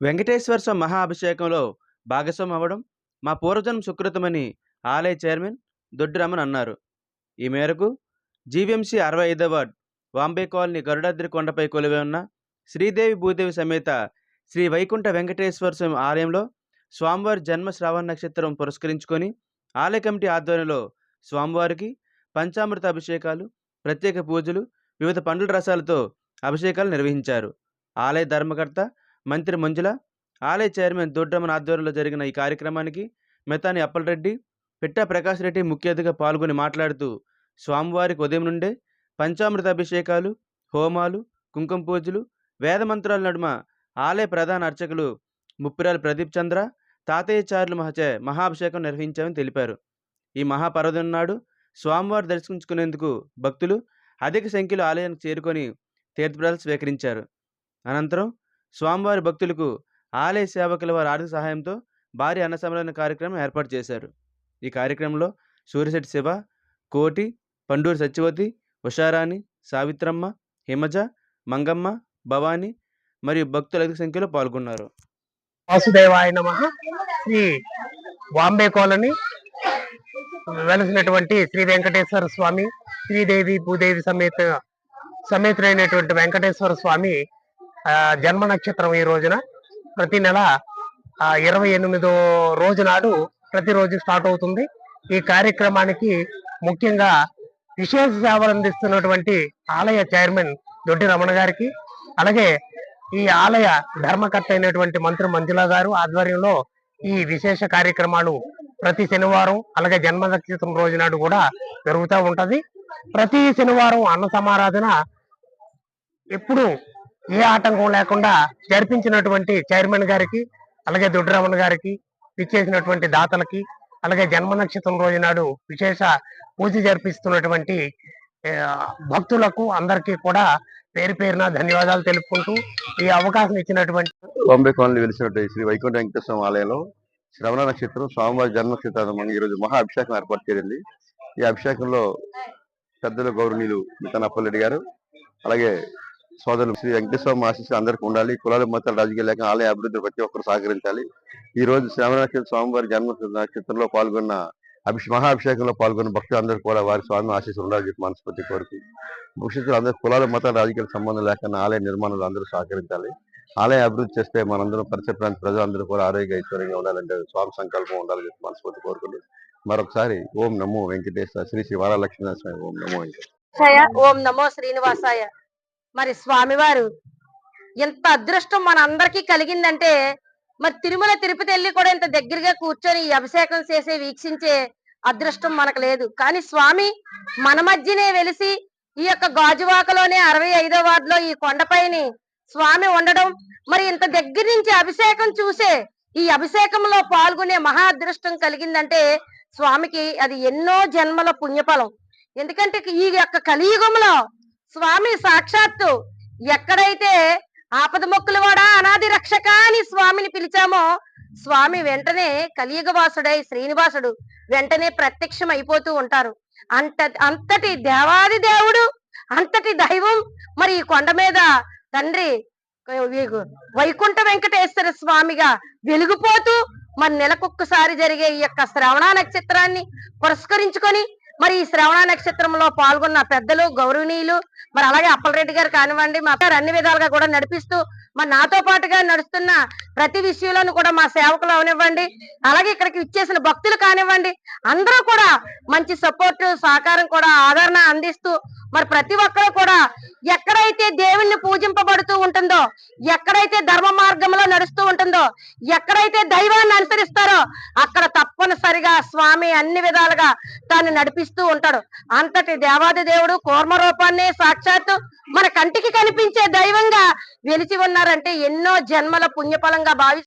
వెంకటేశ్వర స్వామి మహాభిషేకంలో భాగస్వామి అవ్వడం మా పూర్వజన్మ సుకృతమని ఆలయ చైర్మన్ దొడ్డిరామన్ రమణ అన్నారు. ఈ మేరకు జీవీఎంసీ అరవై ఐదవ వార్డ్ వాంబే కాలనీ గరుడాద్రి కొండపై కొలువై ఉన్న శ్రీదేవి భూదేవి సమేత శ్రీ వైకుంఠ వెంకటేశ్వర స్వామి ఆలయంలో స్వామివారి జన్మ శ్రావణ నక్షత్రం పురస్కరించుకొని ఆలయ కమిటీ ఆధ్వర్యంలో స్వామివారికి పంచామృత అభిషేకాలు ప్రత్యేక పూజలు వివిధ పండ్ల రసాలతో అభిషేకాలు నిర్వహించారు. ఆలయ ధర్మకర్త మంత్రి మంజుల ఆలయ చైర్మన్ దొడ్రమన్ ఆధ్వర్యంలో జరిగిన ఈ కార్యక్రమానికి మెతాని అప్పలరెడ్డి పిట్టా ప్రకాష్ రెడ్డి ముఖ్య అతిథిగా పాల్గొని మాట్లాడుతూ స్వామివారికి ఉదయం నుండే పంచామృత అభిషేకాలు హోమాలు కుంకుమ పూజలు వేదమంత్రాల నడుమ ఆలయ ప్రధాన అర్చకులు ముప్పిరాలు ప్రదీప్ చంద్ర తాతయ్యచారులు మహచే మహాభిషేకం నిర్వహించామని తెలిపారు. ఈ మహాపర్వదం నాడు స్వామివారి దర్శించుకునేందుకు భక్తులు అధిక సంఖ్యలో ఆలయానికి చేరుకొని తీర్థప్రదాలు స్వీకరించారు. అనంతరం స్వామివారి భక్తులకు ఆలయ సేవకుల వారి ఆర్థిక సహాయంతో భారీ అన్న కార్యక్రమం ఏర్పాటు చేశారు. ఈ కార్యక్రమంలో సూర్యశెట్టి శివ కోటి పండూరి సత్యవతి ఉషారాణి సావిత్రమ్మ హిమజ మంగమ్మ భవాని మరియు భక్తులు అధిక సంఖ్యలో పాల్గొన్నారు. వాసుదేవాయ నమ. శ్రీ బాంబే కాలనీ వెలసినటువంటి శ్రీ వెంకటేశ్వర స్వామి శ్రీదేవి భూదేవి సమేత సమేతులైనటువంటి వెంకటేశ్వర స్వామి జన్మ నక్షత్రం ఈ రోజున. ప్రతి నెల ఆ, ఇరవై ఎనిమిదో రోజు నాడు ప్రతిరోజు స్టార్ట్ అవుతుంది. ఈ కార్యక్రమానికి ముఖ్యంగా విశేష సేవలు అందిస్తున్నటువంటి ఆలయ చైర్మన్ దొడ్డి రమణ గారికి అలాగే ఈ ఆలయ ధర్మకర్త అయినటువంటి మంత్రి మంజుల గారు ఆధ్వర్యంలో ఈ విశేష కార్యక్రమాలు ప్రతి శనివారం అలాగే జన్మ నక్షత్రం రోజు నాడు కూడా జరుగుతూ ఉంటది. ప్రతి శనివారం అన్న సమారాధన ఎప్పుడు ఏ ఆటంకం లేకుండా జరిపించినటువంటి చైర్మన్ గారికి అలాగే దొడ్డిరమణ గారికి ఇచ్చేసినటువంటి దాతలకి అలాగే జన్మ నక్షత్రం రోజు నాడు విశేష పూజ జరిపిస్తున్నటువంటి భక్తులకు అందరికీ కూడా పేరు పేరున ధన్యవాదాలు తెలుపుకుంటూ ఈ అవకాశం ఇచ్చినటువంటి బాంబే కాలనీ వెలిసినట్టు శ్రీ వైకుంఠ వెంకటేశ్వర ఆలయంలో శ్రవణ నక్షత్రం స్వామివారి జన్మ నక్షత్రం ఈ రోజు మహా అభిషేకం ఏర్పాటు చేరింది. ఈ అభిషేకంలో పెద్దలు గౌరవనీయులు మితనప్పలరెడ్డి గారు అలాగే సోదరులు శ్రీ వెంకటేశ్వర స్వామి ఆశీస్సులు అందరికీ ఉండాలి. కులాల మతాల రాజకీయ లేక ఆలయ అభివృద్ధి ప్రతి ఒక్కరు సహకరించాలి. ఈ రోజు శ్రవణ స్వామివారి జన్మ నక్షత్రంలో పాల్గొన్న అభిష మహాభిషేకంలో పాల్గొన్న భక్తులందరూ కూడా వారి స్వామి ఆశీస్సులు ఉండాలని చెప్పి మనస్ఫూర్తి కోరుకు భవిష్యత్తులో అందరూ కులాల మతాల రాజకీయ సంబంధం లేకుండా ఆలయ నిర్మాణాలు అందరూ సహకరించాలి. ఆలయ అభివృద్ధి చేస్తే మనందరం పరిచయ ప్రాంత ప్రజలందరూ కూడా ఆరోగ్య ఐశ్వర్యంగా ఉండాలంటే స్వామి సంకల్పం ఉండాలని చెప్పి మనస్ఫూర్తి కోరుకుంటూ మరొకసారి ఓం నమో వెంకటేశ్వర శ్రీ శ్రీ వరలక్ష్మీ స్వామి ఓం నమో వెంకటేశ్వర ఓం నమో శ్రీనివాసాయ. మరి స్వామివారు ఎంత అదృష్టం మన అందరికీ కలిగిందంటే మరి తిరుమల తిరుపతి వెళ్ళి కూడా ఇంత దగ్గరగా కూర్చొని ఈ అభిషేకం చేసే వీక్షించే అదృష్టం మనకు లేదు. కానీ స్వామి మన మధ్యనే వెలిసి ఈ యొక్క గాజువాకలోనే అరవై ఐదో వార్డులో ఈ కొండపైని స్వామి ఉండడం మరి ఇంత దగ్గర నుంచి అభిషేకం చూసే ఈ అభిషేకంలో పాల్గొనే మహా అదృష్టం కలిగిందంటే స్వామికి అది ఎన్నో జన్మల పుణ్యఫలం. ఎందుకంటే ఈ యొక్క కలియుగంలో స్వామి సాక్షాత్తు ఎక్కడైతే ఆపద మొక్కులు వాడా అనాది రక్షక అని స్వామిని పిలిచామో స్వామి వెంటనే కలియుగవాసుడై శ్రీనివాసుడు వెంటనే ప్రత్యక్షం అయిపోతూ ఉంటారు. అంత అంతటి దేవాది దేవుడు అంతటి దైవం. మరి ఈ కొండ మీద తండ్రి వైకుంఠ వెంకటేశ్వర స్వామిగా వెలిగిపోతూ మరి నెలకొక్కసారి జరిగే ఈ యొక్క శ్రవణ నక్షత్రాన్ని పురస్కరించుకొని మరి ఈ శ్రవణ నక్షత్రంలో పాల్గొన్న పెద్దలు గౌరవనీయులు మరి అలాగే అప్పలరెడ్డి గారు కానివ్వండి మా గారు అన్ని విధాలుగా కూడా నడిపిస్తూ మరి నాతో పాటుగా నడుస్తున్న ప్రతి విషయంలోనూ కూడా మా సేవకులు అవనివ్వండి. అలాగే ఇక్కడికి ఇచ్చేసిన భక్తులు కానివ్వండి అందరూ కూడా మంచి సపోర్ట్ సహకారం కూడా ఆదరణ అందిస్తూ మరి ప్రతి ఒక్కరు కూడా ఎక్కడైతే దేవుణ్ణి పూజింపబడుతూ ఉంటుందో ఎక్కడైతే ధర్మ మార్గంలో నడుస్తూ ఉంటుందో ఎక్కడైతే దైవాన్ని అనుసరిస్తారో అక్కడ తప్పనిసరిగా స్వామి అన్ని విధాలుగా తాను నడిపిస్తూ ఉంటాడు. అంతటి దేవాది దేవుడు కూర్మ రూపాన్ని సాక్షాత్తు మన కంటికి కనిపించే దైవంగా వెలిచి ఉన్నారంటే ఎన్నో జన్మల పుణ్యఫలంగా భావి